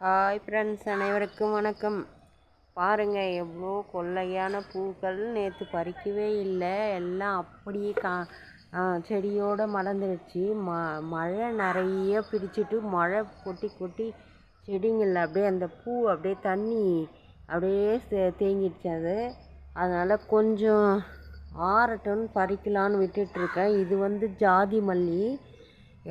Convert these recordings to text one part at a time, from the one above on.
Hi friends அனைவருக்கும் வணக்கம். பாருங்கள் எவ்வளோ கொள்ளையான பூக்கள் நேற்று பறிக்கவே இல்லை. எல்லாம் அப்படியே கா செடியோடு மலர்ந்துருச்சு. ம மழை நிறைய பிடிச்சிட்டு மழை கொட்டி கொட்டி செடிங்களில் அப்படியே அந்த பூ அப்படியே தண்ணி அப்படியே தேங்கிடுச்சு அது. அதனால் கொஞ்சம் ஆறட்டும்னு பறிக்கலான்னு விட்டுட்ருக்கேன் இது வந்து ஜாதி மல்லி.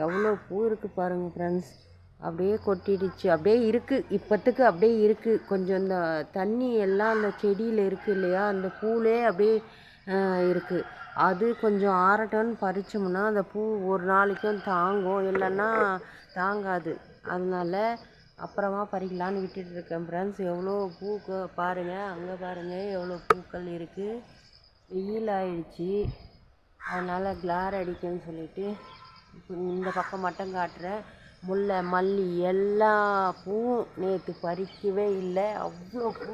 எவ்வளோ பூ இருக்குது பாருங்கள் ஃப்ரெண்ட்ஸ் அப்படியே கொட்டிடுச்சு. அப்படியே இருக்குது இப்போத்துக்கு அப்படியே இருக்குது கொஞ்சம் இந்த தண்ணி எல்லாம் அந்த செடியில் இருக்குது இல்லையா? அந்த பூவிலே அப்படியே இருக்குது அது கொஞ்சம் ஆறட்டும்னு பறிச்சோம்னா அந்த பூ ஒரு நாளைக்கும் தாங்கும். இல்லைன்னா தாங்காது. அதனால அப்புறமா பறிக்கலான்னு விட்டுட்டு இருக்கேன் ஃப்ரெண்ட்ஸ் எவ்வளோ பூக்க பாருங்கள் அங்கே பாருங்கள் எவ்வளோ பூக்கள் இருக்குது வெயில் ஆயிடுச்சு அதனால் கிளார் அடிக்குன்னு சொல்லிட்டு இந்த பக்கம் மட்டும் காட்டுறேன். முல்லை மல்லி எல்லா பூவும் நேற்று பறிக்கவே இல்லை. அவ்வளோ பூ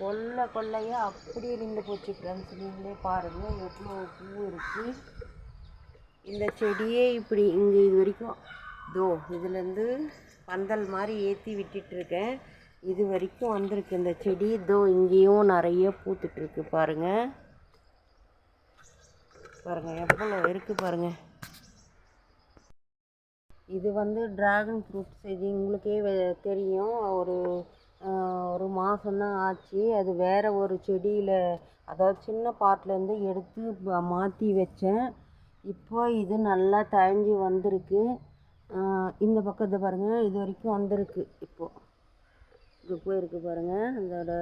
கொல்லை கொல்லையாக அப்படியே நின்று போச்சு ஃப்ரெண்ட்ஸ் நீங்களே பாருங்கள் எவ்வளோ பூ இருக்குது இந்த செடியே இப்படி இங்கே இது வரைக்கும் தோ இதுலேருந்து பந்தல் மாதிரி ஏற்றி விட்டுட்ருக்கேன். இது வரைக்கும் வந்திருக்கு இந்த செடி. இதோ இங்கேயும் நிறைய பூத்துட்ருக்கு பாருங்கள் பாருங்கள் எவ்வளோ இருக்குது பாருங்கள் இது வந்து ட்ராகன் ஃப்ரூட் இது உங்களுக்கே தெரியும். ஒரு ஒரு மாதந்தான் ஆச்சு. அது வேறு ஒரு செடியில் அதாவது சின்ன பாட்லேருந்து எடுத்து மாற்றி வச்சேன். இப்போ இது நல்லா தழைஞ்சி வந்திருக்கு. இந்த பக்கத்தை பாருங்கள் இது வரைக்கும் வந்திருக்கு. இப்போது இது போயிருக்கு பாருங்கள் அதோட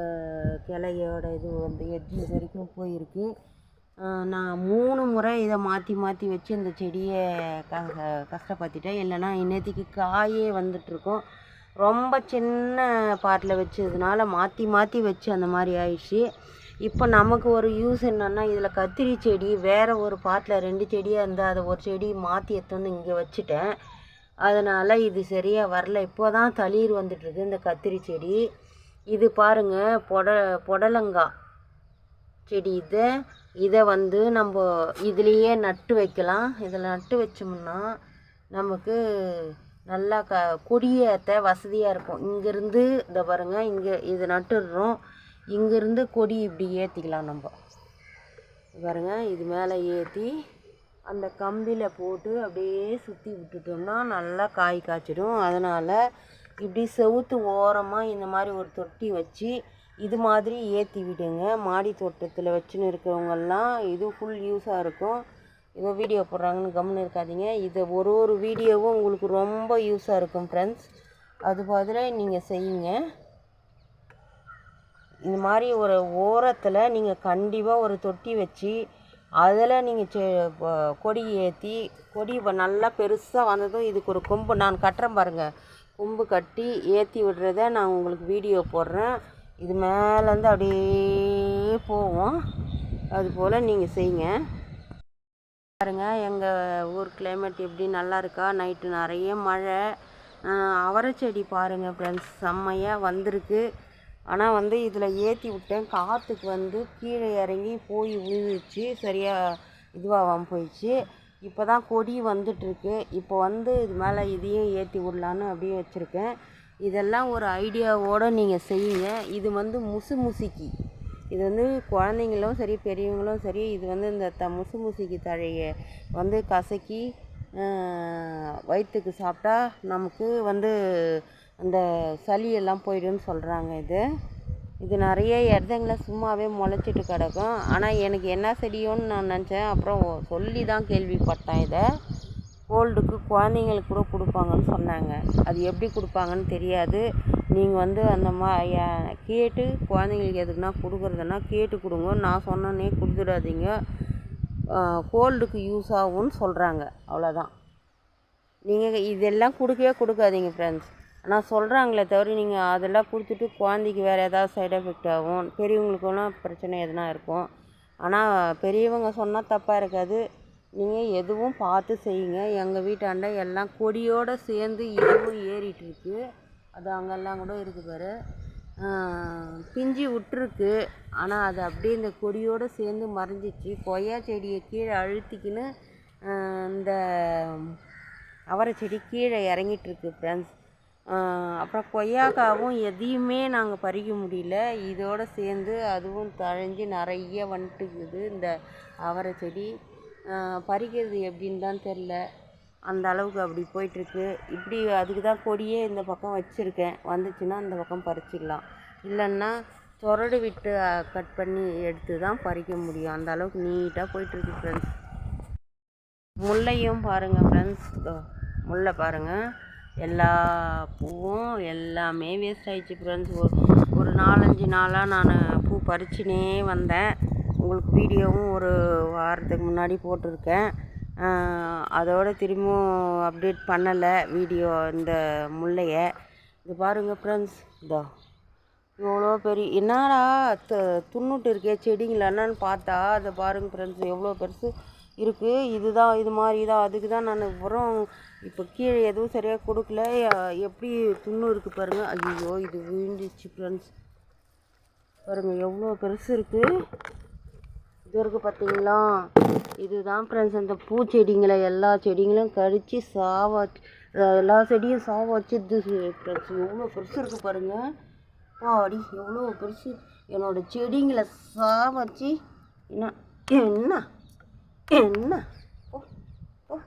கிளையோட இது வந்து எட்ஜஸ் வரைக்கும் போயிருக்கு. நான் மூணு முறை இதை மாற்றி மாற்றி வச்சு இந்த செடியை க கஷ்டப்படுத்திட்டேன். இல்லைன்னா இன்னத்துக்கு காயே வந்துட்டுருக்கும். ரொம்ப சின்ன பாட்டில் வச்சதுனால மாற்றி மாற்றி வச்சு அந்த மாதிரி ஆயிடுச்சு. இப்போ நமக்கு ஒரு யூஸ் என்னென்னா இதில் கத்திரி செடி வேறு ஒரு பாட்டில் ரெண்டு செடியாக இருந்தால் அதை ஒரு செடி மாற்றி எடுத்து வந்து இங்கே வச்சுட்டேன். அதனால் இது சரியாக வரல. இப்போ தான் தளிர் வந்துட்டுருக்கு இந்த கத்திரி செடி. இது பாருங்கள் பொட புடலங்காய் செடி இது. இதை வந்து நம்ம இதுலேயே நட்டு வைக்கலாம். இதில் நட்டு வச்சோம்னா நமக்கு நல்லா க கொடியேற்ற வசதியாக இருக்கும். இங்கேருந்து இதை பாருங்கள் இங்கே இது நட்டுடுறோம். இங்கேருந்து கொடி இப்படி ஏற்றிக்கலாம் நம்ம. பாருங்கள் இது மேலே ஏற்றி அந்த கம்பியில் போட்டு அப்படியே சுற்றி விட்டுட்டோம்னா நல்லா காய் காய்ச்சிடும். அதனால் இப்படி செவுத்து ஓரமாக இந்த மாதிரி ஒரு தொட்டி வச்சு இது மாதிரி ஏற்றி விடுங்க. மாடி தோட்டத்தில் வச்சுன்னு இருக்கிறவங்கெல்லாம் இது ஃபுல் யூஸாக இருக்கும். ஏதோ வீடியோ போடுறாங்கன்னு கம்முன்னு இருக்காதிங்க. இதை ஒரு ஒரு வீடியோவும் உங்களுக்கு ரொம்ப யூஸாக இருக்கும் ஃப்ரெண்ட்ஸ் அது பதில் நீங்கள் செய்யுங்க. இந்த மாதிரி ஒரு ஓரத்தில் நீங்கள் கண்டிப்பாக ஒரு தொட்டி வச்சு அதில் நீங்கள் செ கொடி ஏற்றி கொடி நல்லா பெருசாக வந்ததும் இதுக்கு ஒரு கொம்பு நான் கட்டுறேன் பாருங்கள் கொம்பு கட்டி ஏற்றி விடுறத நான் உங்களுக்கு வீடியோ போடுறேன். இது மேலேருந்து அப்படியே போவோம். அதுபோல் நீங்கள் செய்யுங்க. பாருங்கள் எங்கள் ஊர் கிளைமேட் எப்படி நல்லா இருக்கா? நைட்டு நிறைய மழை. அவரை செடி பாருங்கள் ஃப்ரெண்ட்ஸ் செம்மையாக வந்திருக்கு. ஆனால் வந்து இதில் ஏற்றி விட்டேன். காற்றுக்கு வந்து கீழே இறங்கி போய் விழுந்துச்சு சரியாக இதுவாகாமல் போயிடுச்சு. இப்போ தான் கொடி வந்துட்டுருக்கு இப்போ வந்து இது மேலே இதையும் ஏற்றி விடலான்னு அப்படியே வச்சுருக்கேன். இதெல்லாம் ஒரு ஐடியாவோடு நீங்கள் செய்யுங்க. இது வந்து முசு முசுக்கி. இது வந்து குழந்தைங்களும் சரி பெரியவங்களும் சரி இது வந்து இந்த த முசு முசுக்கி தழையை வந்து கசக்கி வயிற்றுக்கு சாப்பிட்டா நமக்கு வந்து அந்த சளியெல்லாம் போயிடும்னு சொல்கிறாங்க இது. இது நிறைய இடத்துங்கள சும்மாவே முளைச்சிட்டு கிடக்கும். ஆனால் எனக்கு என்ன செடியோன்னு நான் நினச்சேன். அப்புறம் சொல்லி தான் கேள்விப்பட்டேன் இதை. கோல்டுக்கு குழந்தைங்களுக்கு கூட கொடுப்பாங்கன்னு சொன்னாங்க. அது எப்படி கொடுப்பாங்கன்னு தெரியாது. நீங்கள் வந்து அந்த மா கேட்டு குழந்தைங்களுக்கு எதுக்குன்னா கொடுக்குறதுன்னா கேட்டு கொடுங்க. நான் சொன்னோன்னே கொடுத்துடாதீங்க. கோல்டுக்கு யூஸ் ஆகும்னு சொல்கிறாங்க அவ்வளோதான் நீங்கள் இதெல்லாம் கொடுக்கவே கொடுக்காதீங்க ஃப்ரெண்ட்ஸ் ஆனால் சொல்கிறாங்களே தவிர நீங்கள் அதெல்லாம் கொடுத்துட்டு குழந்தைக்கு வேறு ஏதாவது சைட் எஃபெக்ட் ஆகும். பெரியவங்களுக்கெல்லாம் பிரச்சனை எதுனா இருக்கும். ஆனால் பெரியவங்க சொன்னால் தப்பாக இருக்காது. நீங்கள் எதுவும் பார்த்து செய்யுங்க. எங்கள் வீட்டாண்ட எல்லாம் கொடியோடு சேர்ந்து இதுவும் ஏறிட்டுருக்கு. அது அங்கெல்லாம் கூட இருக்குது பாரு. பிஞ்சு விட்ருக்கு ஆனால் அது அப்படியே இந்த கொடியோடு சேர்ந்து மறைஞ்சிச்சு. கொய்யா செடியை கீழே அழுத்திக்கின்னு இந்த அவரை செடி கீழே இறங்கிட்டுருக்கு ஃப்ரெண்ட்ஸ் அப்புறம் கொய்யாக்காவும் எதையுமே நாங்கள் பறிக்க முடியல. இதோடு சேர்ந்து அதுவும் தழைஞ்சு நிறைய வந்துட்டுக்குது இந்த அவரை செடி. பறிக்கிறது எப்படின்னு தான் தெரில அந்த அளவுக்கு அப்படி போயிட்டுருக்கு. இப்படி அதுக்கு தான் கொடியே இந்த பக்கம் வச்சுருக்கேன். வந்துச்சுன்னா அந்த பக்கம் பறிச்சிடலாம். இல்லைன்னா சொரடு விட்டு கட் பண்ணி எடுத்து தான் பறிக்க முடியும். அந்த அளவுக்கு நீட்டாக போயிட்டுருக்கு ஃப்ரெண்ட்ஸ் முல்லையும் பாருங்கள் ஃப்ரெண்ட்ஸ் முல்லை பாருங்கள் எல்லா பூவும் எல்லாமே வேஸ்ட் ஆயிடுச்சு ஃப்ரெண்ட்ஸ் ஒரு ஒரு நாலஞ்சு நாளாக நான் பூ பறிச்சுனே வந்தேன். உங்களுக்கு வீடியோவும் ஒரு வாரத்துக்கு முன்னாடி போட்டிருக்கேன். அதோட திரும்பவும் அப்டேட் பண்ணலை வீடியோ இந்த முல்லையை இது பாருங்கள் ஃப்ரெண்ட்ஸ் இதோ இவ்வளோ பெரிய என்னடா து துண்ணுட்டு இருக்கே செடிங்களா என்னன்னு பார்த்தா அதை பாருங்கள் ஃப்ரெண்ட்ஸ் எவ்வளோ பெருசு இருக்குது இதுதான் இது மாதிரி தான் அதுக்கு தான் நான் உரம் இப்போ கீழே எதுவும் சரியாக கொடுக்கல. எப்படி துண்ணு இருக்குது பாருங்கள் ஐயோ இது விழுந்துச்சு ஃப்ரெண்ட்ஸ் பாருங்கள் எவ்வளோ பெருசு இருக்குது இது இருக்குது பார்த்தீங்களா இதுதான் ஃப்ரெண்ட்ஸ் அந்த பூச்செடிங்களை எல்லா செடிங்களும் கடித்து சாவா எல்லா செடியும் சாவ வச்சுது ஃப்ரெண்ட்ஸ் எவ்வளோ பெருசு இருக்குது பாருங்கள் பாடி எவ்வளோ பெருசு. என்னோடய செடிங்களை சாவச்சு என்ன என்ன என்ன? ஓ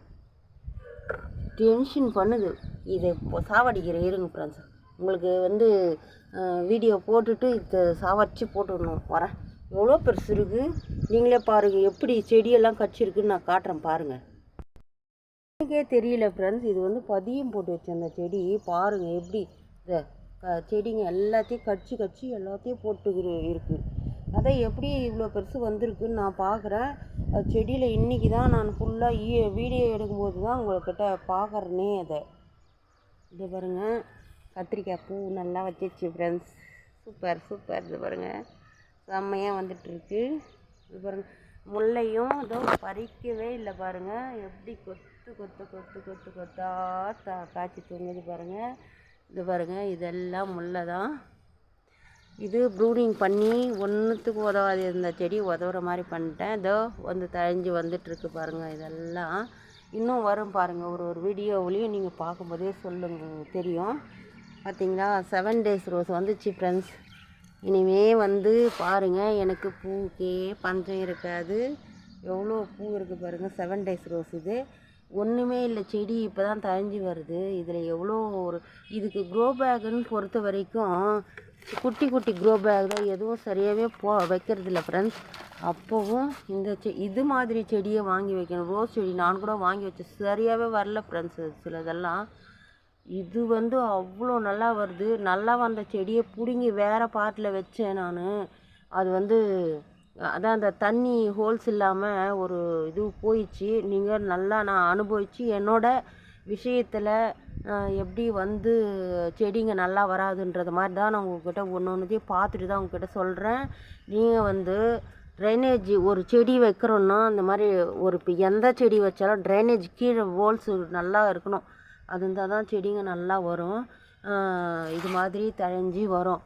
டென்ஷன் பண்ணுது. இதை இப்போ சாவடிக்கிற இருங்க ஃப்ரெண்ட்ஸ் உங்களுக்கு வந்து வீடியோ போட்டுட்டு இதை சாவடிச்சு போட்டுடணும். வரேன். எவ்வளோ பெருசு இருக்குது நீங்களே பாருங்கள் எப்படி செடியெல்லாம் கடிச்சிருக்குன்னு நான் காட்டுறேன் பாருங்கள் எனக்கே தெரியல ஃப்ரெண்ட்ஸ் இது வந்து பதியம் போட்டு வச்சிருந்த செடி. பாருங்கள் எப்படி இந்த க- செடிங்க எல்லாத்தையும் கடிச்சு கடிச்சு எல்லாத்தையும் போட்டு இருக்குது அதை எப்படி இவ்வளோ பெருசு வந்திருக்குன்னு நான் பார்க்குறேன் செடியில் இன்றைக்கி தான் நான் ஃபுல்லாக வீடியோ எடுக்கும்போது தான் உங்கள்கிட்ட பார்க்குறேனே அதை. இது பாருங்கள் கத்திரிக்காய் பூ நல்லா வச்சிருச்சு ஃப்ரெண்ட்ஸ் சூப்பர் சூப்பர் இது பாருங்கள் செம்மையாக வந்துட்டுருக்கு. இது பாருங்கள் முல்லையும் இதோ பறிக்கவே இல்லை பாருங்க. எப்படி கொத்து கொத்து கொத்து கொத்து கொத்தா தா காய்ச்சி தொங்குது பாருங்கள் இது பாருங்கள் இதெல்லாம் முல்லை தான் இது ப்ரூனிங் பண்ணி ஒன்றுத்துக்கு உதவாது. இருந்த செடி உதவுற மாதிரி பண்ணிட்டேன். இதோ வந்து தழைஞ்சி வந்துட்டுருக்கு பாருங்கள் இதெல்லாம். இன்னும் வரும் பாருங்கள் ஒரு ஒரு வீடியோவிலையும் நீங்கள் பார்க்கும்போதே சொல்லுங்க தெரியும். பார்த்தீங்களா செவன் டேஸ் ரோஸ் வந்துச்சு ஃப்ரெண்ட்ஸ் இனிமே வந்து பாருங்கள் எனக்கு பூக்கே பஞ்சம் இருக்காது. எவ்வளோ பூ இருக்குது பாருங்கள் செவன் டேஸ் ரோஸ் இது. ஒன்றுமே இல்லை செடி இப்போ தான் தழிஞ்சு வருது. இதில் எவ்வளோ ஒரு இதுக்கு க்ரோ பேக்குன்னு பொறுத்த வரைக்கும் குட்டி குட்டி க்ரோ பேக் தான் எதுவும் சரியாகவே போ வைக்கிறது இல்லை ஃப்ரெண்ட்ஸ் அப்போவும் இந்த செ இது மாதிரி செடியை வாங்கி வைக்கணும். ரோஸ் செடி நான் கூட வாங்கி வச்சேன். சரியாகவே வரல ஃப்ரெண்ட்ஸ் சிலதெல்லாம். இது வந்து அவ்வளோ நல்லா வருது. நல்லா வந்த செடியை பிடுங்கி வேறு பாட்டில் வச்சேன் நான். அது வந்து அதான் அந்த தண்ணி ஹோல்ஸ் இல்லாமல் ஒரு இது போயிடுச்சு. நீங்கள் நல்லா நான் அனுபவித்து என்னோடய விஷயத்தில் எப்படி வந்து செடிங்க நல்லா வராதுன்றது மாதிரி தான் நான் உங்ககிட்ட ஒன்று ஒன்றுத்தையும் பார்த்துட்டு தான் உங்ககிட்ட சொல்கிறேன் நீங்கள் வந்து ட்ரைனேஜ் ஒரு செடி வைக்கிறோன்னா அந்த மாதிரி ஒரு இப்போ எந்த செடி வச்சாலும் ட்ரைனேஜ் கீழே ஹோல்ஸ் நல்லா இருக்கணும். அது இருந்தால் தான் செடிங்க நல்லா வரும். இது மாதிரி தழைஞ்சி வரும்.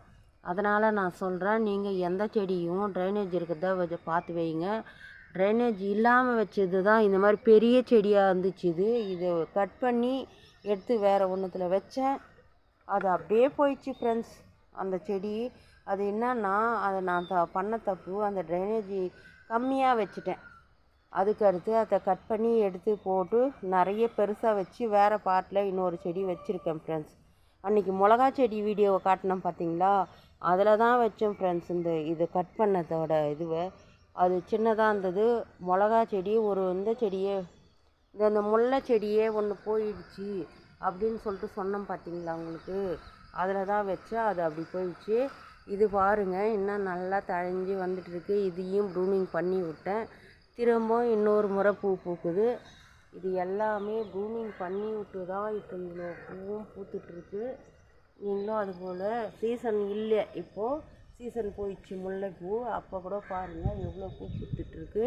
அதனால் நான் சொல்கிறேன் நீங்கள் எந்த செடியும் ட்ரைனேஜ் இருக்கிறத கொஞ்சம் பார்த்து வைங்க. ட்ரைனேஜ் இல்லாமல் வச்சது தான் இந்த மாதிரி பெரிய செடியாக இருந்துச்சு இது. இதை கட் பண்ணி எடுத்து வேறு ஒன்றுத்தில் வச்சேன். அது அப்படியே போயிடுச்சு ஃப்ரெண்ட்ஸ் அந்த செடி. அது என்னன்னா அதை நான் த பண்ண தப்பு அந்த ட்ரைனேஜ் கம்மியாக வச்சுட்டேன். அதுக்கு அடுத்து அதை கட் பண்ணி எடுத்து போட்டு நிறைய பெருசாக வச்சு வேறு பாட்டில் இன்னொரு செடி வச்சுருக்கேன் ஃப்ரெண்ட்ஸ் அன்றைக்கி மிளகா செடி வீடியோவை காட்டினேன் பார்த்தீங்களா அதில் தான் வச்சேன் ஃப்ரெண்ட்ஸ் இந்த இது கட் பண்ணதோட இதுவை. அது சின்னதாக இருந்தது. மிளகா செடி ஒரு இந்த செடியே இந்த இந்த முல்லை செடியே ஒன்று போயிடுச்சு அப்படின்னு சொல்லிட்டு சொன்னோம் பார்த்தீங்களா உங்களுக்கு? அதில் தான் வச்சேன் அது அப்படி போயிடுச்சு. இது பாருங்க இன்னும் நல்லா தழைஞ்சி வந்துட்டுருக்கு இதையும் ப்ரூனிங் பண்ணி விட்டேன். திரும்பவும் இன்னொரு முறை பூ பூக்குது. இது எல்லாமே பூமிங் பண்ணி விட்டு தான் இப்போ இவ்வளோ பூவும் பூத்துட்ருக்கு நீங்களும் அதுபோல் சீசன் இல்லை. இப்போது சீசன் போயிடுச்சு முல்லைப்பூ. அப்போ கூட பாருங்கள் எவ்வளோ பூ பூத்துட்ருக்கு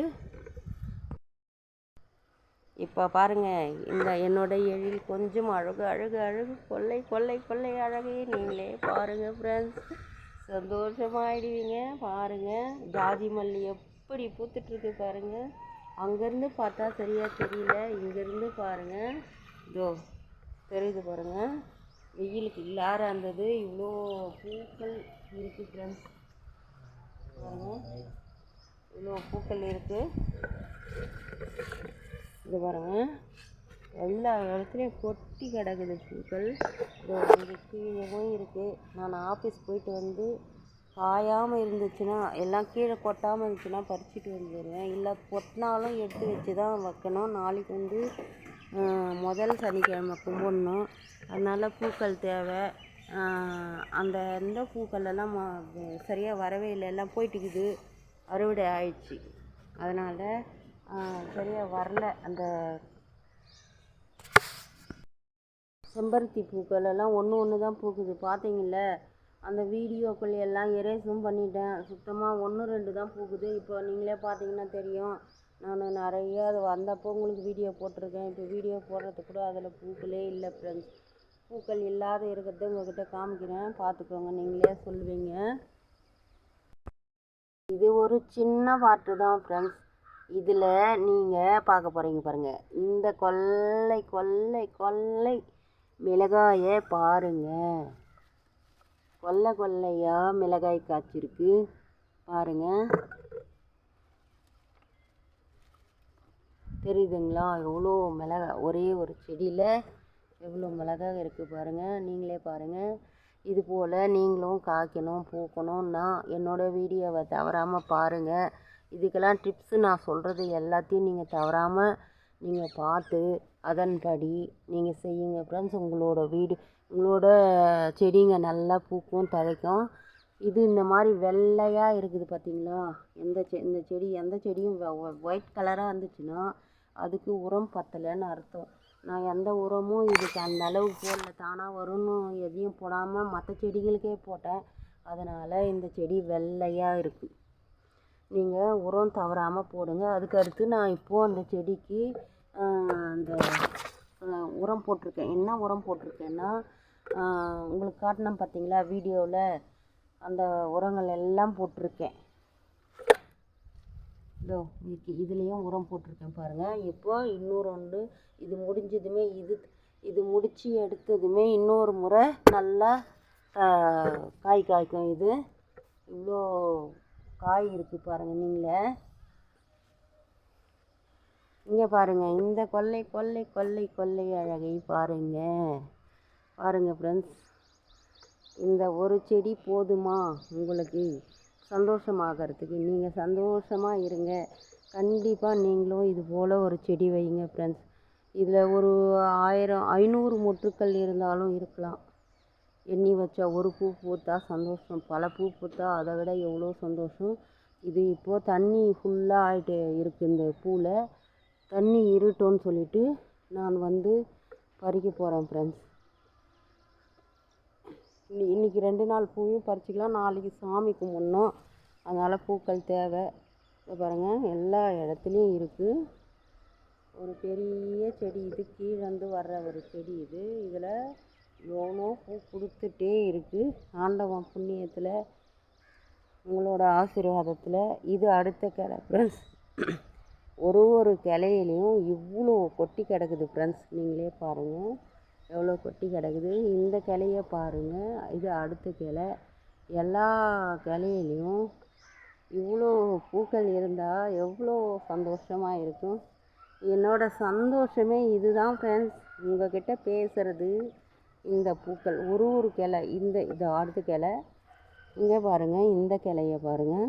இப்போ பாருங்கள் இந்த என்னோடய எழில் கொஞ்சம் அழகு அழகு அழகு கொள்ளை கொள்ளை கொள்ளை அழகே. நீங்களே பாருங்கள் ஃப்ரெண்ட்ஸ் சந்தோஷமாகிடுவீங்க பாருங்கள் ஜாதி மல்லிகை எப்படி பூத்துட்ருக்கு பாருங்கள் அங்கேருந்து பார்த்தா சரியாக தெரியல. இங்கேருந்து பாருங்கள் இதோ தெரியுது பாருங்கள் வெயிலுக்கு இல்லாத இருந்தது. இவ்வளோ பூக்கள் இருக்குது ஃப்ரெண்ட்ஸ் பாருங்கள் இவ்வளோ பூக்கள் இருக்குது இது பாருங்கள் எல்லா இடத்துலையும் கொட்டி கிடக்குது பூக்கள். இதோ இங்கே கீழேவும் இருக்குது நான் ஆஃபீஸ் போயிட்டு வந்து காயாமல் இருந்துச்சுன்னா எல்லாம் கீழே கொட்டாமல் இருந்துச்சுன்னா பறிச்சுட்டு வந்துடுவேன் இல்லை கொட்டினாலும் எடுத்து வச்சு தான் வைக்கணும். நாளைக்கு வந்து முதல் சனிக்கிழமை கும்பிடணும். அதனால் பூக்கள் தேவை. அந்த இந்த பூக்கள் எல்லாம் சரியாக வரவே இல்லை. எல்லாம் போயிட்டுக்குது. அறுவடை ஆயிடுச்சு. அதனால் சரியாக வரல. அந்த செம்பருத்தி பூக்கள் எல்லாம் ஒன்று ஒன்று தான் பூக்குது. பார்த்தீங்கல்ல? அந்த வீடியோக்கள் எல்லாம் எரேஸும் பண்ணிட்டேன். சுத்தமாக ஒன்று ரெண்டு தான் போகுது. இப்போ நீங்களே பார்த்தீங்கன்னா தெரியும். நான் நிறைய அது வந்தப்போ உங்களுக்கு வீடியோ போட்டிருக்கேன். இப்போ வீடியோ போடுறதுக்கு கூட அதில் பூக்களே இல்லை ஃப்ரெண்ட்ஸ் பூக்கள் இல்லாத இருக்கிறத உங்கள்கிட்ட காமிக்கிறேன். பார்த்துக்கோங்க. நீங்களே சொல்லுவீங்க. இது ஒரு சின்ன பாட்டு தான் ஃப்ரெண்ட்ஸ் இதில் நீங்கள் பார்க்க போகிறீங்க பாருங்கள் இந்த கொல்லை கொல்லை கொல்லை மிளகாயை பாருங்கள் கொல்லை கொல்லையா மிளகாய் காய்ச்சிருக்கு. பாருங்கள் தெரியுதுங்களா? எவ்வளோ மிளகாய் ஒரே ஒரு செடியில் எவ்வளோ மிளகாய் இருக்குது பாருங்கள் நீங்களே பாருங்கள் இது போல் நீங்களும் காய்க்கணும் பூக்கணும்னா என்னோடய வீடியோவை தவறாமல் பாருங்கள் இதுக்கெல்லாம் டிப்ஸு நான் சொல்கிறது எல்லாத்தையும் நீங்கள் தவறாமல் நீங்கள் பார்த்து அதன்படி நீங்கள் செய்யுங்க ஃப்ரெண்ட்ஸ் உங்களோட வீடு உங்களோட செடிங்க நல்லா பூக்கும் தழைக்கும். இது இந்த மாதிரி வெள்ளையாக இருக்குது பார்த்தீங்களா எந்த செ இந்த செடி எந்த செடியும் ஒயிட் கலராக இருந்துச்சுன்னா அதுக்கு உரம் பத்தலைன்னு அர்த்தம். நான் எந்த உரமும் இதுக்கு அந்த அளவுக்கு போடல. தானாக வரும்னு எதையும் போடாமல் மற்ற செடிகளுக்கே போட்டேன். அதனால் இந்த செடி வெள்ளையாக இருக்குது நீங்கள் உரம் தவறாமல் போடுங்க. அதுக்கு அடுத்து நான் இப்போது அந்த செடிக்கு அந்த உரம் போட்டிருக்கேன். என்ன உரம் போட்டிருக்கேன்னா உங்களுக்கு காட்டினோம் பார்த்தீங்களா வீடியோவில் அந்த உரங்கள் எல்லாம் போட்டிருக்கேன். இதோ இன்னைக்கு இதுலேயும் உரம் போட்டிருக்கேன் பாருங்கள் இப்போ இன்னொரு ஒன்று இது முடிஞ்சதுமே இது இது முடித்து எடுத்ததுமே இன்னொரு முறை நல்லா காய் காய்க்கும் இது. இவ்வளோ காய் இருக்குது பாருங்கள் நீங்களே. இங்கே பாருங்கள் இந்த கொல்லை கொல்லை கொல்லை கொல்லை அழகை பாருங்கள் பாருங்கள் ஃப்ரெண்ட்ஸ் இந்த ஒரு செடி போதுமா உங்களுக்கு? சந்தோஷமாகறதுக்கு. நீங்கள் சந்தோஷமாக இருங்க. கண்டிப்பாக நீங்களும் இது போல் ஒரு செடி வைங்க ஃப்ரெண்ட்ஸ் இதில் ஒரு ஆயிரம் ஐநூறு மொட்டுக்கள் இருந்தாலும் இருக்கலாம். எண்ணி வச்சா ஒரு பூ பூத்தா சந்தோஷம். பல பூ பூத்தா அதை விட எவ்வளோ சந்தோஷம்? இது இப்போது தண்ணி ஃபுல்லாக ஆகிட்டு இருக்குது இந்த பூவில் தண்ணி இருட்டோன்னு சொல்லிவிட்டு நான் வந்து பறிக்க போகிறேன் ஃப்ரெண்ட்ஸ் இன்றைக்கி ரெண்டு நாள் பூவும் பறிச்சிக்கலாம். நாளைக்கு சாமி கும்பிட்ணும். அதனால் பூக்கள் தேவை. பாருங்கள் எல்லா இடத்துலையும் இருக்குது ஒரு பெரிய செடி இது கீழேருந்து வர்ற ஒரு செடி இது. இதில் எவ்வளோ பூ கொடுத்துட்டே இருக்குது ஆண்டவன் புண்ணியத்தில் உங்களோட ஆசீர்வாதத்தில். இது அடுத்த கிளை ஃப்ரெண்ட்ஸ் ஒரு ஒரு கிளையிலையும் இவ்வளோ கொட்டி கிடக்குது ஃப்ரெண்ட்ஸ் நீங்களே பாருங்கள் எவ்வளோ கொட்டி கிடக்குது. இந்த கிளைய பாருங்கள் இது அடுத்த கிளை. எல்லா கிளையிலையும் இவ்வளோ பூக்கள் இருந்தால் எவ்வளோ சந்தோஷமாக இருக்கும். என்னோட சந்தோஷமே இதுதான் ஃப்ரெண்ட்ஸ் உங்ககிட்ட பேசுகிறது இந்த பூக்கள். ஒரு ஒரு கிளை. இந்த இது அடுத்த கிளை. இங்கே பாருங்கள் இந்த கிளைய பாருங்கள்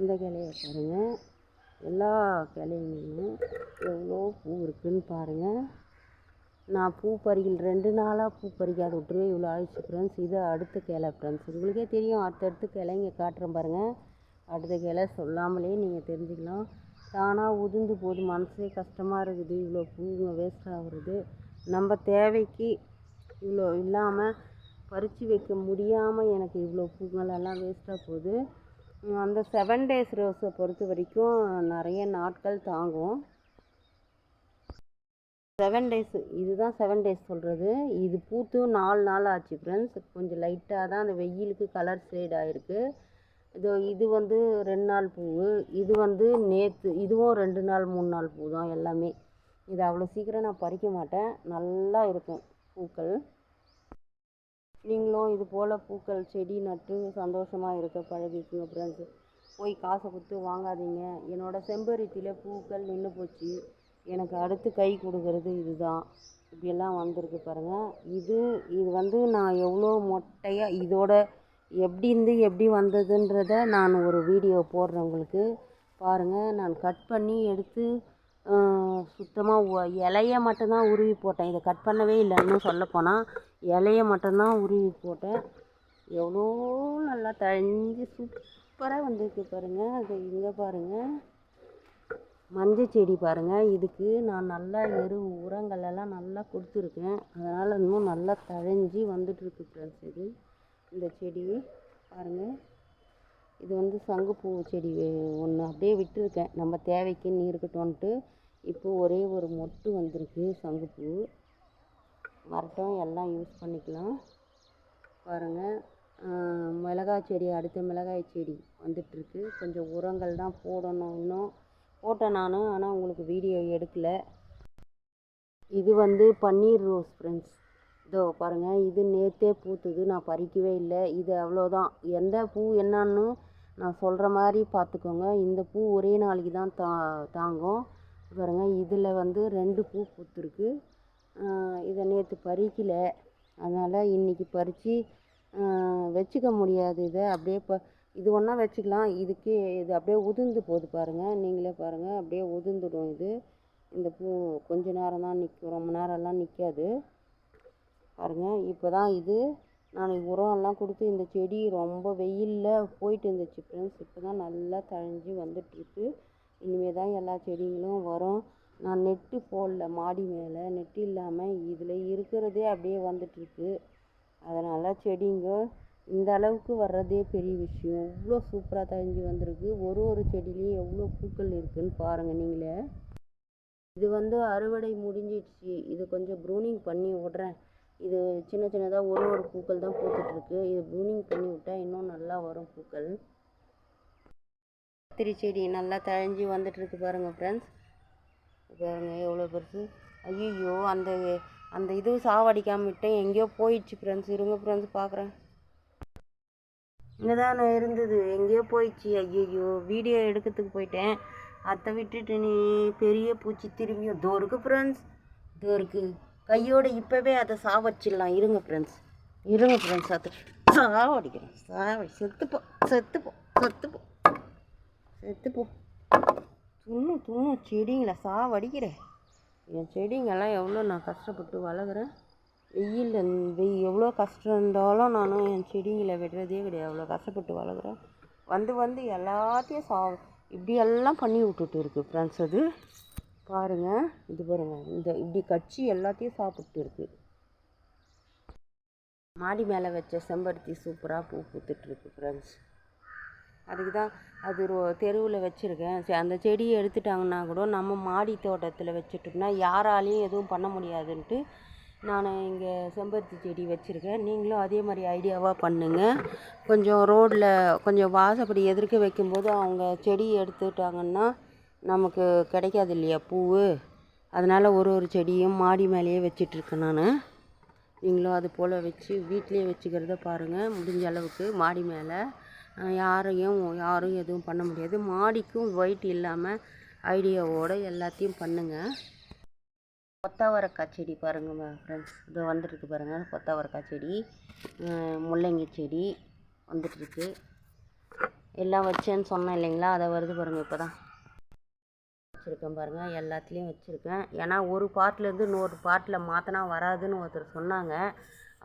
இந்த கிளைய பாருங்கள் எல்லா கிளையிலையும் எவ்வளோ பூ இருக்குன்னு பாருங்கள் நான் பூ பறிக்கல் ரெண்டு நாளாக பூ பறிக்காத விட்டுருவே இவ்வளோ ஆயிடுச்சு ஃப்ரெண்ட்ஸ் இது அடுத்த கிளை ஃப்ரெண்ட்ஸ் உங்களுக்கே தெரியும் அடுத்தடுத்து கிளைங்க காட்டுறேன் பாருங்கள் அடுத்த கிளை சொல்லாமலே நீங்கள் தெரிஞ்சுக்கலாம். தானாக உதிர்ந்து போகுது மனசே கஷ்டமாக இருக்குது. இவ்வளோ பூங்க வேஸ்ட் ஆகுறது நம்ம தேவைக்கு இவ்வளோ இல்லாமல் பறித்து வைக்க முடியாமல் எனக்கு இவ்வளோ பூங்களெல்லாம் வேஸ்ட்டாக போகுது. அந்த செவன் டேஸ் ரோஸை பொறுத்த வரைக்கும் நிறைய நாட்கள் தாங்கும். செவன் டேஸு இதுதான் செவன் டேஸ் சொல்கிறது இது பூத்து நாலு நாள் ஆச்சு ஃப்ரெண்ட்ஸ் கொஞ்சம் லைட்டாக தான் அந்த வெயிலுக்கு கலர் ஷேட் ஆகிருக்கு இதோ இது வந்து ரெண்டு நாள் பூ. இது வந்து நேற்று இதுவும் ரெண்டு நாள் மூணு நாள் பூ தான் எல்லாமே. இது அவ்வளோ சீக்கிரம் நான் பறிக்க மாட்டேன். நல்லா இருக்கும் பூக்கள். நீங்களும் இது போல் பூக்கள் செடி நட்டு சந்தோஷமாக இருக்க பழகிக்குங்க ஃப்ரெண்ட்ஸ் போய் காசை கொடுத்து வாங்காதீங்க. என்னோடய செம்பருத்தியில் பூக்கள் நின்று போச்சு. எனக்கு அடுத்து கை கொடுக்கறது இதுதான். இப்படியெல்லாம் வந்திருக்கு பாருங்கள் இது இது வந்து நான் எவ்வளோ மொட்டையாக இதோட எப்படி இருந்து எப்படி வந்ததுன்றத நான் ஒரு வீடியோ போடுறேன் உங்களுக்கு. பாருங்கள் நான் கட் பண்ணி எடுத்து சுத்தமாக இலைய மட்டும்தான் உருவி போட்டேன். இதை கட் பண்ணவே இல்லை இன்னும் சொல்லப்போனால் இலைய மட்டும்தான் உருவி போட்டேன். எவ்வளோ நல்லா தழிஞ்சு சூப்பராக வந்திருக்கு பாருங்கள் அது இங்கே பாருங்கள் மஞ்சள் செடி பாருங்கள் இதுக்கு நான் நல்லா எரு உரங்கள் எல்லாம் நல்லா கொடுத்துருக்கேன். அதனால் இன்னும் நல்லா தழைஞ்சி வந்துட்டுருக்கு ஃப்ரெண்ட்ஸ் இது. இந்த செடி பாருங்கள் இது வந்து சங்குப்பூ செடி ஒன்று அப்படியே விட்டுருக்கேன். நம்ம தேவைக்குன்னு இருக்கட்டும்ன்ட்டு. இப்போ ஒரே ஒரு மொட்டு வந்திருக்கு சங்குப்பூ. வரட்டும் எல்லாம் யூஸ் பண்ணிக்கலாம். பாருங்கள் மிளகாய் செடி அடுத்த மிளகாய் செடி வந்துட்டுருக்கு. கொஞ்சம் உரங்கள் தான் போடணும் இன்னும். போட்டேன் நான் ஆனால் உங்களுக்கு வீடியோ எடுக்கலை. இது வந்து பன்னீர் ரோஸ் ஃப்ரெண்ட்ஸ். இதோ பாருங்கள் இது நேற்றே பூத்துது நான் பறிக்கவே இல்லை. இது அவ்வளோதான். எந்த பூ என்னான்னு நான் சொல்கிற மாதிரி பார்த்துக்கோங்க இந்த பூ ஒரே நாளைக்கு தான் தா தாங்கும். பாருங்கள் இதில் வந்து ரெண்டு பூ பூத்துருக்கு. இதை நேற்று பறிக்கலை. அதனால் இன்றைக்கி பறித்து வச்சுக்க முடியாது இதை. அப்படியே ப இது ஒன்றா வச்சுக்கலாம். இதுக்கு இது அப்படியே உதிர்ந்து போகுது பாருங்கள் நீங்களே பாருங்கள் அப்படியே உதிர்ந்துடும் இது. இந்த பூ கொஞ்ச நேரம் தான் நிற்கும் ரொம்ப நேரம்லாம் நிற்காது பாருங்கள் இப்போ தான் இது. நான் உரம் எல்லாம் கொடுத்து இந்த செடி ரொம்ப வெயிலில் போயிட்டு இருந்துச்சு ஃப்ரெண்ட்ஸ் இப்போ தான் நல்லா தழைஞ்சி வந்துட்டுருக்கு இனிமேல் தான் எல்லா செடிங்களும் வரும். நான் நெட்டு போடல மாடி மேலே. நெட்டு இல்லாமல் இதில் இருக்கிறதே அப்படியே வந்துட்டுருக்கு அதனால் செடிங்க இந்த அளவுக்கு வர்றதே பெரிய விஷயம். இவ்வளோ சூப்பராக தழைஞ்சி வந்திருக்கு. ஒரு ஒரு செடியிலையும் எவ்வளோ பூக்கள் இருக்குதுன்னு பாருங்கள் நீங்களே. இது வந்து அறுவடை முடிஞ்சிடுச்சு. இது கொஞ்சம் ப்ரூனிங் பண்ணி விட்றேன். இது சின்ன சின்னதாக ஒரு ஒரு பூக்கள் தான் பூத்துட்ருக்கு இது ப்ரூனிங் பண்ணி விட்டால் இன்னும் நல்லா வரும் பூக்கள். கத்திரி செடி நல்லா தழைஞ்சி வந்துட்டுருக்கு பாருங்கள் ஃப்ரெண்ட்ஸ் பாருங்கள் எவ்வளோ பெருசு. ஐயோ அந்த அந்த இது சாவடிக்காமல் விட்டேன். எங்கேயோ போயிடுச்சு ஃப்ரெண்ட்ஸ் இருங்க ஃப்ரெண்ட்ஸ் பார்க்குறேன் இங்கே தான் இருந்தது. எங்கேயோ போயிடுச்சு. ஐயோ வீடியோ எடுக்கிறதுக்கு போயிட்டேன். அதை விட்டுட்டு நீ பெரிய பூச்சி திரும்பியும் இதோ இருக்கு ஃப்ரெண்ட்ஸ் இதோ இருக்கு. கையோடு இப்போவே அதை சாவடிச்சிடலாம். இருங்க ஃப்ரெண்ட்ஸ் இருங்க ஃப்ரெண்ட்ஸ் அதை சாவடிக்கிறேன். சாவடி. செத்துப்போ. செத்துப்போ. செத்துப்போ. செத்துப்போ. துண்ணு துண்ணு. செடிங்களை சாவடிக்கிறேன். என் செடிங்கெல்லாம் எவ்வளோ நான் கஷ்டப்பட்டு வளர்க்குறேன். வெயில் வெய் எவ்வளோ கஷ்டம் இருந்தாலும் நானும் என் செடிங்களை விடுறதே கிடையாது. அவ்வளோ கஷ்டப்பட்டு வளர்க்குறேன் வந்து வந்து எல்லாத்தையும் சா இப்படியெல்லாம் பண்ணி விட்டுட்டு இருக்குது ஃப்ரெண்ட்ஸ் அது. பாருங்கள் இது பாருங்கள் இந்த இப்படி கட்சி எல்லாத்தையும் சாப்பிட்டு இருக்குது மாடி மேலே வச்ச செம்பருத்தி சூப்பராக பூ பூத்துட்ருக்கு ஃப்ரெண்ட்ஸ் அதுக்கு தான் அது ரோ தெருவில் வச்சுருக்கேன். சரி அந்த செடியை எடுத்துட்டாங்கன்னா கூட நம்ம மாடி தோட்டத்தில் வச்சுட்டோம்னா யாராலையும் எதுவும் பண்ண முடியாதுன்ட்டு நான் இங்கே செம்பருத்தி செடி வச்சுருக்கேன். நீங்களும் அதே மாதிரி ஐடியாவாக பண்ணுங்கள் கொஞ்சம் ரோட்டில் கொஞ்சம் வாசப்படி எதிர்க்க வைக்கும்போது அவங்க செடி எடுத்துட்டாங்கன்னா நமக்கு கிடைக்காது இல்லையா பூ அதனால் ஒரு ஒரு செடியும் மாடி மேலேயே வச்சிட்ருக்கேன் நான். நீங்களும் அது போல் வச்சு வீட்டிலே வச்சுக்கிறத பாருங்கள் முடிஞ்ச அளவுக்கு மாடி மேலே. யாரையும் யாரும் எதுவும் பண்ண முடியாது. மாடிக்கும் ஒயிட் இல்லாமல் ஐடியாவோடு எல்லாத்தையும் பண்ணுங்கள் கொத்தவரக்காய் செடி பாருங்கள் ஃப்ரெண்ட்ஸ் இது வந்துட்டுருக்கு பாருங்கள் கொத்தவரக்காய் செடி முள்ளங்கி செடி வந்துட்டுருக்கு. எல்லாம் வச்சேன்னு சொன்னேன் இல்லைங்களா? அதை வருது பாருங்கள் இப்போ தான் வச்சுருக்கேன் பாருங்கள் எல்லாத்துலேயும் வச்சுருக்கேன். ஏன்னா ஒரு பாட்டிலேருந்து இன்னொரு பாட்டில் மாற்றினா வராதுன்னு ஒருத்தர் சொன்னாங்க.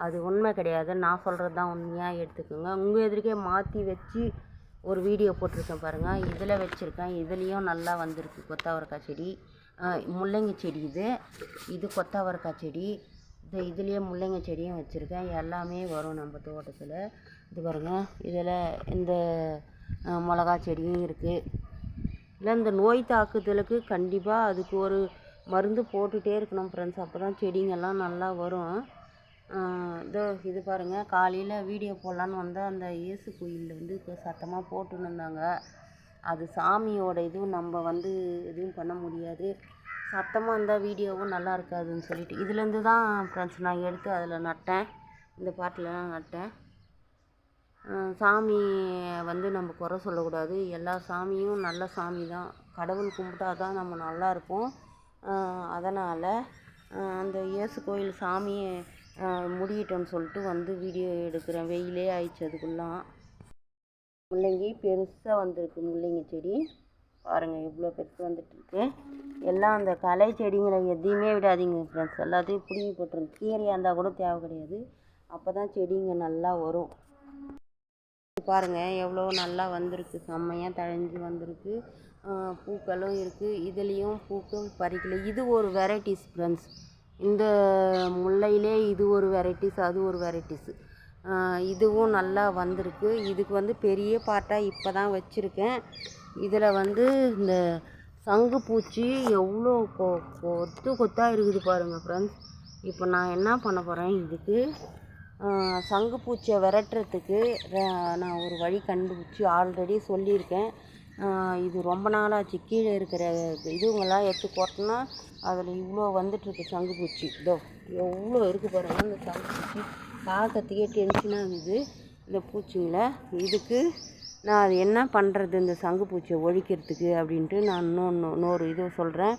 அது உண்மை கிடையாது. நான் சொல்கிறது தான் உண்மையாக எடுத்துக்கோங்க. உங்கள் எதிர்க்கே மாற்றி வச்சு ஒரு வீடியோ போட்டிருக்கேன் பாருங்கள் இதில் வச்சுருக்கேன். இதுலேயும் நல்லா வந்திருக்கு கொத்தவரக்காய் செடி. முள்ளங்கி செடி இது. இது கொத்தவரக்காய் செடி. இது இதுலேயே முள்ளங்கி செடியும் வச்சுருக்கேன். எல்லாமே வரும் நம்ம தோட்டத்தில். இது பாருங்கள் இதில் இந்த மிளகா செடியும் இருக்குது இல்லை இந்த நோய் தாக்குதலுக்கு கண்டிப்பாக அதுக்கு ஒரு மருந்து போட்டுகிட்டே இருக்கணும் ஃப்ரெண்ட்ஸ் அப்போ தான் செடிங்கெல்லாம் நல்லா வரும். இதோ இது பாருங்கள் காலையில் வீடியோ போடலான்னு வந்தால் அந்த இயேசு கோயிலில் வந்து இப்போ சத்தமாக போட்டுன்னு இருந்தாங்க. அது சாமியோட இதுவும் நம்ம வந்து எதுவும் பண்ண முடியாது. சத்தமாக இருந்தால் வீடியோவும் நல்லா இருக்காதுன்னு சொல்லிட்டு. இதுலேருந்து தான் ஃப்ரெண்ட்ஸ் நான் எடுத்து அதில் நட்டேன். இந்த பாட்டிலலாம் நட்டேன். சாமி வந்து நம்ம குறை சொல்லக்கூடாது. எல்லா சாமியும் நல்ல சாமி தான். கடவுள் கும்பிட்டா தான் நம்ம நல்லா இருப்போம். அதனால் அந்த இயேசு கோயில் சாமியை முடியட்டோன்னு சொல்லிட்டு வந்து வீடியோ எடுக்கிறேன். வெயிலே ஆயிடுச்சு அதுக்குள்ளாம் முள்ளங்கி பெருசாக வந்திருக்கு முள்ளங்கி செடி. பாருங்கள் இவ்வளோ பெருசு வந்துட்டுருக்கு. எல்லாம் அந்த களை செடிங்களை எதையுமே விடாதீங்க ஃப்ரெண்ட்ஸ் எல்லாத்தையும் பிடுங்கி போட்டுருங்க. கீரையாக இருந்தால் கூட தேவை கிடையாது. அப்போ தான் செடிங்க நல்லா வரும். பாருங்கள் எவ்வளோ நல்லா வந்திருக்கு. செம்மையாக தழைஞ்சு வந்திருக்கு. பூக்களும் இருக்குது இதுலேயும் பூக்கள் பறிக்கல. இது ஒரு வெரைட்டிஸ் ஃப்ரெண்ட்ஸ் இந்த முல்லையிலே இது ஒரு வெரைட்டிஸ் அது ஒரு வெரைட்டிஸு இதுவும் நல்லா வந்திருக்கு. இதுக்கு வந்து பெரிய பாட்டாக இப்போ தான் வச்சுருக்கேன். இதில் வந்து இந்த சங்கு பூச்சி எவ்வளோ கொ கொத்து கொத்தாக இருக்குது பாருங்கள் ஃப்ரெண்ட்ஸ் இப்போ நான் என்ன பண்ண போகிறேன் இதுக்கு? சங்கு பூச்சியை விரட்டுறதுக்கு நான் ஒரு வழி கண்டுபிடிச்சி ஆல்ரெடி சொல்லியிருக்கேன். இது ரொம்ப நாளாச்சு. கீழே இருக்கிற இதுங்களாம் எடுத்து கொட்டினா அதில் இவ்வளோ வந்துட்டுருக்கு சங்குப்பூச்சி இதோ எவ்வளோ இருக்குது பாருங்கள் இந்த சங்கு பூச்சி. பார்க்கறதுக்கே டென்ஷனாக இருக்குது இந்த பூச்சிங்களை இதுக்கு நான் அது என்ன பண்ணுறது இந்த சங்கு பூச்சியை ஒழிக்கிறதுக்கு அப்படின்ட்டு நான் இன்னொன்று இன்னொரு இது சொல்கிறேன்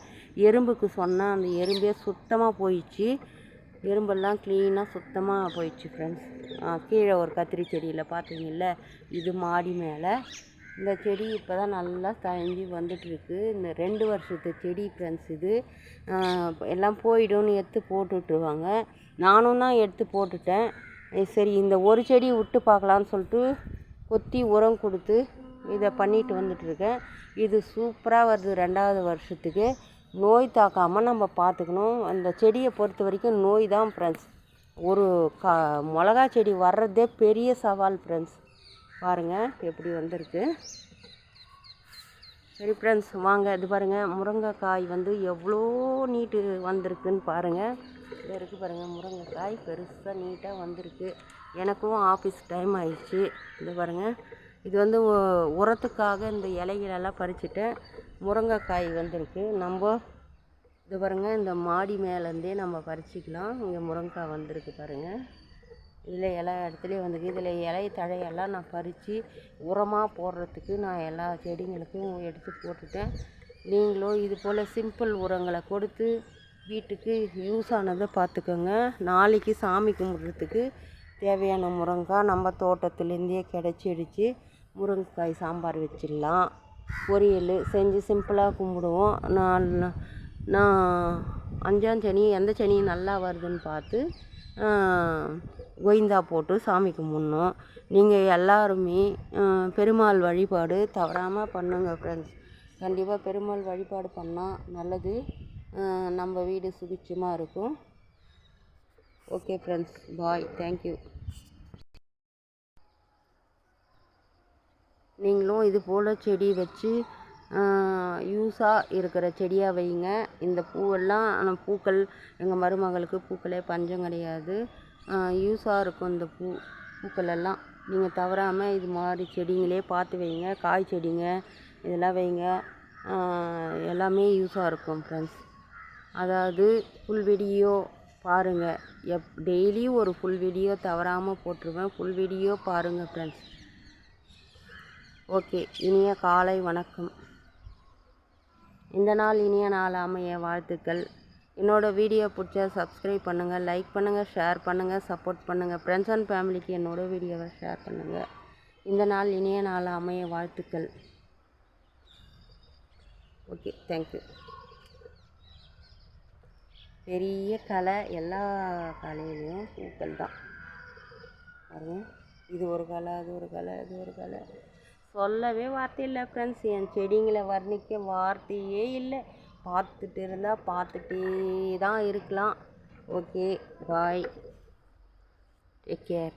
எறும்புக்கு சொன்னால் அந்த எறும்பே சுத்தமாக போயிடுச்சு. எறும்பெல்லாம் க்ளீனாக சுத்தமாக போயிடுச்சு ஃப்ரெண்ட்ஸ் கீழே ஒரு கத்திரி செடியில் பார்த்தீங்கல்ல இது மாடி மேலே. இந்த செடி இப்போ தான் நல்லா தயஞ்சி வந்துட்டுருக்கு. இந்த ரெண்டு வருஷத்து செடி ஃப்ரெண்ட்ஸ் இது. எல்லாம் போயிடும்னு எடுத்து போட்டுட்ருவாங்க நானும் தான் எடுத்து போட்டுட்டேன். சரி இந்த ஒரு செடி விட்டு பார்க்கலான்னு சொல்லிட்டு கொத்தி உரம் கொடுத்து இதை பண்ணிட்டு வந்துட்டுருக்கேன். இது சூப்பராக வருது ரெண்டாவது வருஷத்துக்கு. நோய் தாக்காமல் நம்ம பார்த்துக்கணும். அந்த செடியை பொறுத்த வரைக்கும் நோய் தான் ஃப்ரெண்ட்ஸ் ஒரு கா மிளகா செடி வர்றதே பெரிய சவால் ஃப்ரெண்ட்ஸ் பாருங்கள் எப்படி வந்திருக்கு. சரி ஃப்ரெண்ட்ஸ் வாங்க இது பாருங்கள் முருங்கைக்காய் வந்து எவ்வளோ நீட்டு வந்திருக்குன்னு பாருங்கள் இது இருக்குது பாருங்கள் முருங்கைக்காய் பெருசாக நீட்டாக வந்திருக்கு. எனக்கும் ஆஃபீஸ் டைம் ஆயிடுச்சு. இது பாருங்கள் இது வந்து உரத்துக்காக இந்த இலைகளெல்லாம் பறிச்சுட்டேன். முருங்கைக்காய் வந்திருக்கு. நம்ம இது பாருங்கள் இந்த மாடி மேலேருந்தே நம்ம பறிச்சிக்கலாம். இங்கே முருங்கைக்காய் வந்திருக்கு பாருங்கள் இதில் எல்லா இடத்துலையும் வந்துக்கு இதில் இலை தழையெல்லாம் நான் பறித்து உரமாக போடுறதுக்கு நான் எல்லா செடிங்களுக்கும் எடுத்து போட்டுட்டேன். நீங்களும் இது போல் சிம்பிள் உரங்களை கொடுத்து வீட்டுக்கு யூஸ் ஆனதை பார்த்துக்கோங்க. நாளைக்கு சாமி கும்பிட்றதுக்கு தேவையான முருங்கைக்காய் நம்ம தோட்டத்துலேருந்தே கிடச்சிடுச்சு முருங்கைக்காய் சாம்பார் வச்சிடலாம். பொரியல் செஞ்சு சிம்பிளாக கும்பிடுவோம். நான் நான் அஞ்சாம் சனி எந்த சனி நல்லா வருதுன்னு பார்த்து கோவிந்தா போட்டு சாமி கும்பிட்ணும். நீங்கள் எல்லாருமே பெருமாள் வழிபாடு தவறாமல் பண்ணுங்க ஃப்ரெண்ட்ஸ் கண்டிப்பாக பெருமாள் வழிபாடு பண்ணால் நல்லது. நம்ம வீடு சுபிட்சமாக இருக்கும். ஓகே ஃப்ரெண்ட்ஸ் பாய் தேங்க்யூ நீங்களும் இது போல் செடி வச்சு யூஸாக இருக்கிற செடியாக வைங்க. இந்த பூவெல்லாம் ஆனால் பூக்கள் எங்கள் மருமகளுக்கு பூக்களே பஞ்சம் கிடையாது. யூஸாக இருக்கும் இந்த பூ பூக்களெல்லாம். நீங்கள் தவறாமல் இது மாதிரி செடிங்களே பார்த்து வைங்க காய் செடிங்க இதெல்லாம் வைங்க. எல்லாமே யூஸாக இருக்கும் ஃப்ரெண்ட்ஸ் அதாவது ஃபுல் வீடியோ பாருங்கள் எப் டெய்லியும் ஒரு ஃபுல் வீடியோ தவறாமல் போட்டுருவேன். ஃபுல் வீடியோ பாருங்கள் ஃப்ரெண்ட்ஸ் ஓகே இனிய காலை வணக்கம். இந்த நாள் இனிய நாள் அமைய வாழ்த்துக்கள். என்னோடய வீடியோ பிடிச்சா சப்ஸ்கிரைப் பண்ணுங்கள் லைக் பண்ணுங்கள் ஷேர் பண்ணுங்கள் சப்போர்ட் பண்ணுங்கள் ஃப்ரெண்ட்ஸ் அண்ட் ஃபேமிலிக்கு என்னோடய வீடியோவை ஷேர் பண்ணுங்கள் இந்த நாள் இனிய நாள் அமைய வாழ்த்துக்கள். ஓகே தேங்க்யூ பெரிய கலை எல்லா கலையிலையும் பூக்கள் தான். பாருங்க இது ஒரு கலை அது ஒரு கலை அது ஒரு கலை. சொல்லவே வார்த்தை இல்லை ஃப்ரெண்ட்ஸ் என் செடிங்களை வர்ணிக்க வார்த்தையே இல்லை. பார்த்துட்டு இருந்தால் பார்த்துட்டே தான் இருக்கலாம். Okay bye take care